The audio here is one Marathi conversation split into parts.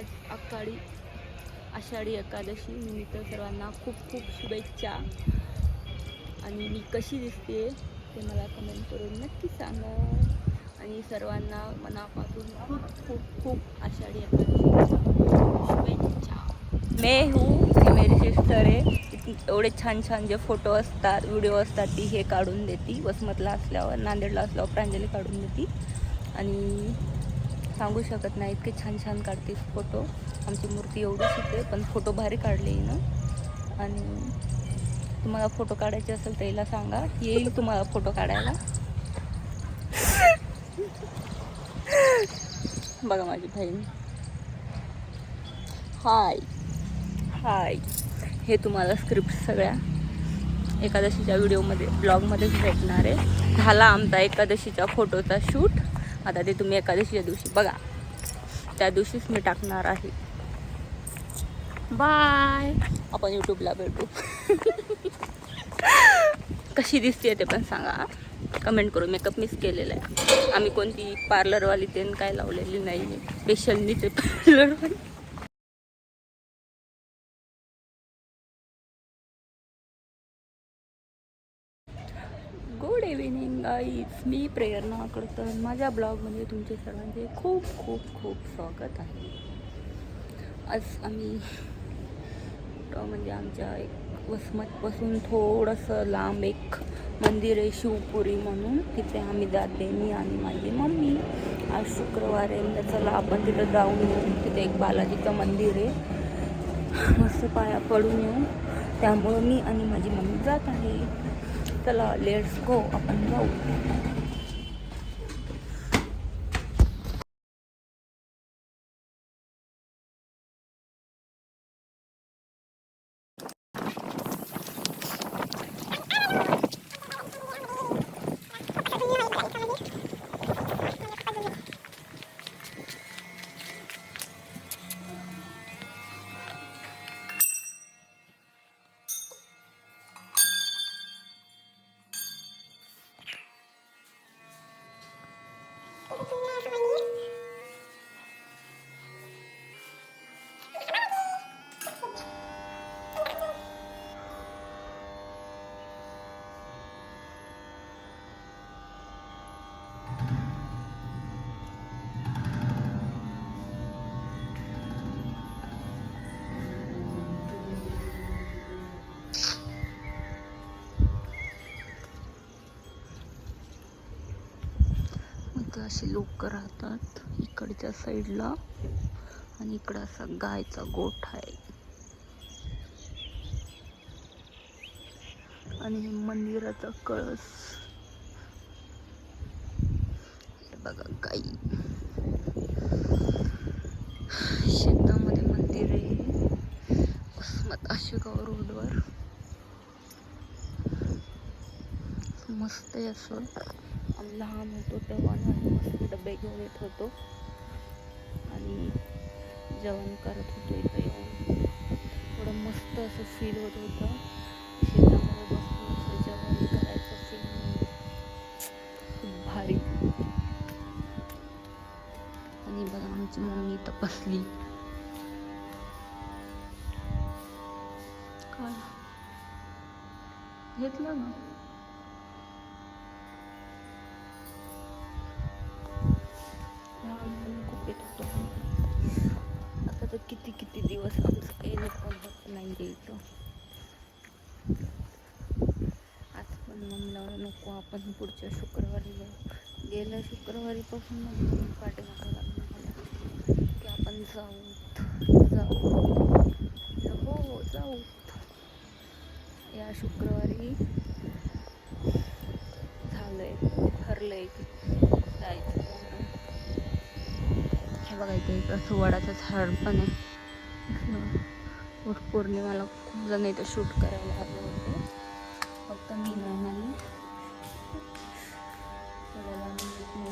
आज अकाळी आषाढी एकादशी निमित्त सर्वांना खूप खूप शुभेच्छा. आणि मी कशी दिसते ते मला कमेंट करून नक्की सांगा. आणि सर्वांना मनापासून खूप खूप खूप आषाढी एकादशीच्या शुभेच्छा. मे हू मेरी सिस्टर आहे. एवढे छान छान जे फोटो असतात व्हिडिओ असतात ती हे काढून देते. वसमतला असल्यावर नांदेडला असल्यावर प्रांजली काढून देती. आणि सांगू शकत नाही इतके छान छान काढते फोटो. आमची मूर्ती एवढीच होते पण फोटो भारी काढले ना आणि तुम्हाला फोटो काढायचे असेल तर हिला सांगा. येईल तुम्हाला फोटो काढायला. बघा माझी बहीण. हाय हाय हे तुम्हाला स्क्रिप्ट सगळ्या एकादशीच्या व्हिडिओमध्ये ब्लॉगमध्येच भेटणार आहे. झाला आमचा एकादशीच्या फोटोचा शूट आता ते तुम्ही एकादशीच्या दिवशी बघा. त्या दिवशीच मी टाकणार आहे. बाय आपण यूट्यूबला भेटू. कशी दिसते ते पण सांगा. कमेंट करून मेकअप मिस केलेला आहे. आम्ही कोणती पार्लरवाली तेन काय लावलेली नाही आहे स्पेशल ते पार्लरवाली लाईफ मी प्रेरणा कडकर माझ्या ब्लॉगमध्ये तुमचे सर्वांचे खूप खूप खूप स्वागत आहे. आज आम्ही म्हणजे आमच्या एक वसमतपासून थोडंसं लांब एक मंदिर आहे शिवपुरी म्हणून. तिथे आम्ही जाते मी आणि माझी मम्मी. आज शुक्रवार आहे म्हणजे चला आपण तिथं जाऊन येऊ. तिथे एक बालाजीचं मंदिर आहे. मस्त पाया पडून येऊ. त्यामुळं मी आणि माझी मम्मी जात आहे. चला लेट्स गो आपण जाऊ. असे लोक राहतात. इकडच्या साईडला आणि इकडं असा गायचा गोठ आहे. आणि मंदिराचा कळस. बघा गाई. शेतामध्ये मंदिर आहे. उस्मत आशेगाव रोडवर. मस्त आहे असं. आम्ही लहान होतो तेव्हा आम्ही मस्त डबे घेऊन येत होतो. आणि जेवण करत होतो इथं येऊन. थोडं मस्त असं फील होत होतं. शेतामध्ये बसून असं जेवण करायचं फील म्हणजे खूप भारी. आणि बघा आमची मम्मी इथं काय? घेतलं ना? पण पुढच्या शुक्रवारी जाऊ. गेल्या शुक्रवारीपासून मग पाठीमागं लागणार मला. की आपण जाऊ जाऊ. हो हो जाऊ या शुक्रवारी झालंय. ठरलंय की जायचं हे बघा इथे इकडं वडाचं झाड पण आहे. वट पौर्णिमाला खूप जण इथं शूट करायला आलं सगळ्याला मी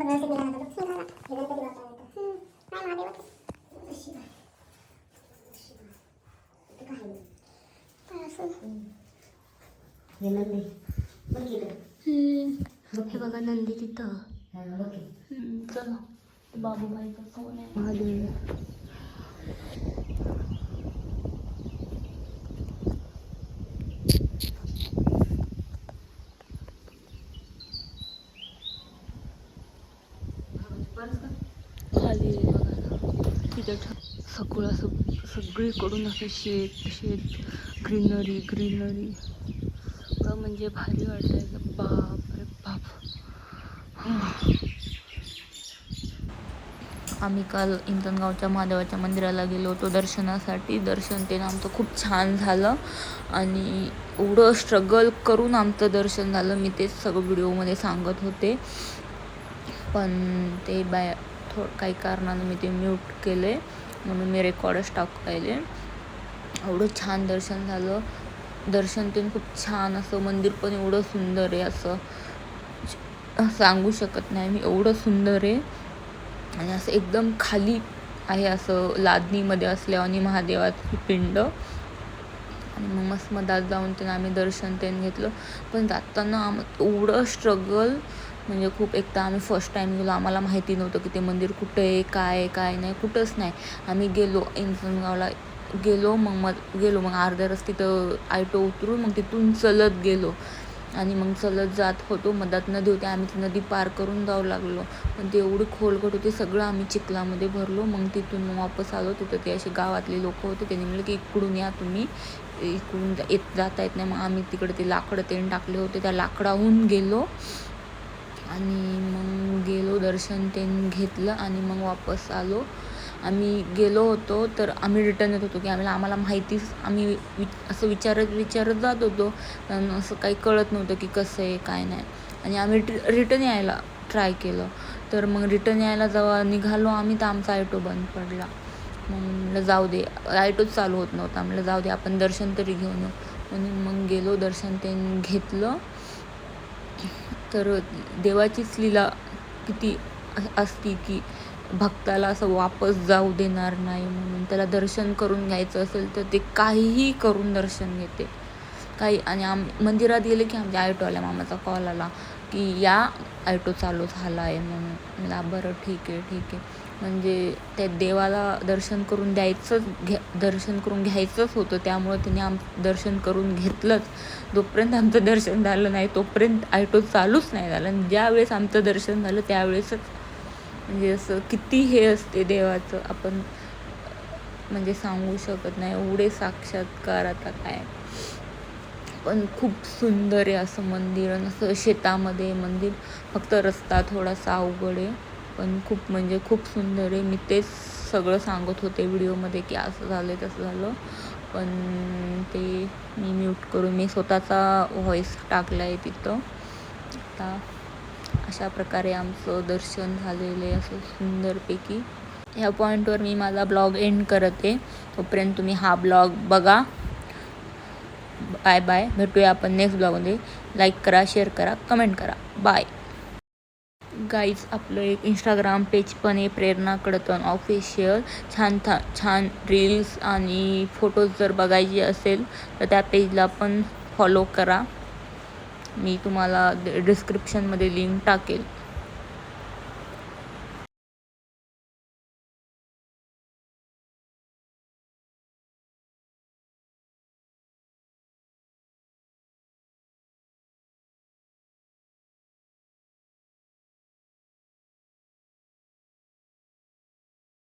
노란색이라도 생각나 이런 소리 밖에 안 했다 말 말해 못해 씨발 씨발 누가 했니 알았어 내 맘에 먹기는 음 해봐가 난 되겠다 아 먹기 음. 있잖아 마법아 이거 서운해 아네 खाली तिथं ठ- सगळं असं सगळीकडून असं शेत शेत ग्रीनरी ग्रीनरी. म्हणजे भारी वाटायचं बाप रे बाप. आम्ही काल इंधनगावच्या महादेवाच्या मंदिराला गेलो होतो दर्शनासाठी. दर्शन ते आमचं खूप छान झालं. आणि एवढं स्ट्रगल करून आमचं दर्शन झालं. मी तेच सगळं व्हिडिओमध्ये सांगत होते. पण ते बाय थो काही कारणानं मी ते म्यूट केले. म्हणून मी रेकॉर्डच टाकू पाहिले एवढं छान दर्शन झालं. दर्शन ते खूप छान असं मंदिर पण एवढं सुंदर आहे असं. सांगू शकत नाही मी एवढं सुंदर आहे. आणि असं एकदम खाली आहे असं लादणीमध्ये असल्या आणि महादेवाची पिंड. आणि मग मस्त मधात जाऊन त्यांना आम्ही दर्शन ते घेतलं. पण जाताना आम एवढं स्ट्रगल म्हणजे खूप एक तर आम्ही फर्स्ट टाईम गेलो. आम्हाला माहिती नव्हतं की ते मंदिर कुठं आहे काय आहे काय नाही कुठंच नाही. आम्ही गेलो इंसनगावला गेलो मग मग गेलो मग अर्ध्या रस्ते तिथं आयटो उतरून मग तिथून चलत गेलो. आणि मग चलत जात होतो. मधात नदी होती. आम्ही ती नदी पार करून जाऊ लागलो. पण ते एवढी खोलगट होती. सगळं आम्ही चिखलामध्ये भरलो. मग तिथून मग वापस आलो. तिथं ते असे गावातले लोक होते. त्यांनी म्हणलं की इकडून या तुम्ही. इकडून येत जाता येत नाही. मग आम्ही तिकडे ते लाकडं तेन टाकले होते. त्या लाकडाहून गेलो. आणि मग गेलो दर्शन ते घेतलं आणि मग वापस आलो. आम्ही गेलो होतो तर आम्ही रिटर्न येत होतो की आम्हाला आम्हाला माहितीच आम्ही वि असं विचारत विचारत जात होतो. पण असं काही कळत नव्हतं की कसं आहे काय नाही. आणि आम्ही रिटर्न यायला ट्राय केलं. तर मग रिटर्न यायला जेव्हा निघालो आम्ही तर आमचा आयटो बंद पडला. मग म्हणलं जाऊ दे. ॲटोच चालू होत नव्हता. म्हणलं जाऊ दे आपण दर्शन तरी घेऊन येऊ. म्हणून मग गेलो दर्शन ते घेतलं. तर देवाचीच लीला किती असती की भक्ताला असं वापस जाऊ देणार नाही म्हणून त्याला दर्शन करून घ्यायचं असेल तर ते काहीही करून दर्शन घेते. काही आणि आम मंदिरात गेले की आमच्या ॲटोवाल्या मामाचा कॉल आला की या आयटो चालू झाला आहे म्हणून. मला बरं ठीक आहे ठीक आहे. म्हणजे त्या देवाला दर्शन करून द्यायचंच घ्या दर्शन करून घ्यायचंच होतं. त्यामुळं त्याने आम दर्शन करून घेतलंच. जोपर्यंत आमचं दर्शन झालं नाही तोपर्यंत ॲटो चालूच नाही झालं. आणि ज्यावेळेस आमचं दर्शन झालं त्यावेळेसच म्हणजे असं किती हे असते देवाचं. आपण म्हणजे सांगू शकत नाही. एवढे साक्षात्कार आता काय. पण खूप सुंदर आहे असं मंदिर. आणि असं शेतामध्ये मंदिर. फक्त रस्ता थोडासा अवघड आहे. पण खूप म्हणजे खूप सुंदर आहे. मी तेच सगळं सांगत होते व्हिडिओमध्ये की असं झालं तसं झालं. पण ते मी म्यूट करून मी स्वतःचा व्हॉईस टाकला आहे तिथं. आता अशा प्रकारे आमचं दर्शन झालेलं आहे असं सुंदरपैकी. ह्या पॉईंटवर मी माझा ब्लॉग एंड करते. तोपर्यंत तुम्ही हा ब्लॉग बघा. बाय बाय भेटूया आपण नेक्स्ट ब्लॉगमध्ये. लाईक करा शेअर करा कमेंट करा. बाय गाईज आपलं एक इंस्टाग्राम पेज पण आहे प्रेरणा कडतन ऑफिशियल छान था छान रील्स आणि फोटोज जर बघायचे असेल तर त्या पेजला पण फॉलो करा. मी तुम्हाला डिस्क्रिप्शनमध्ये लिंक टाकेल.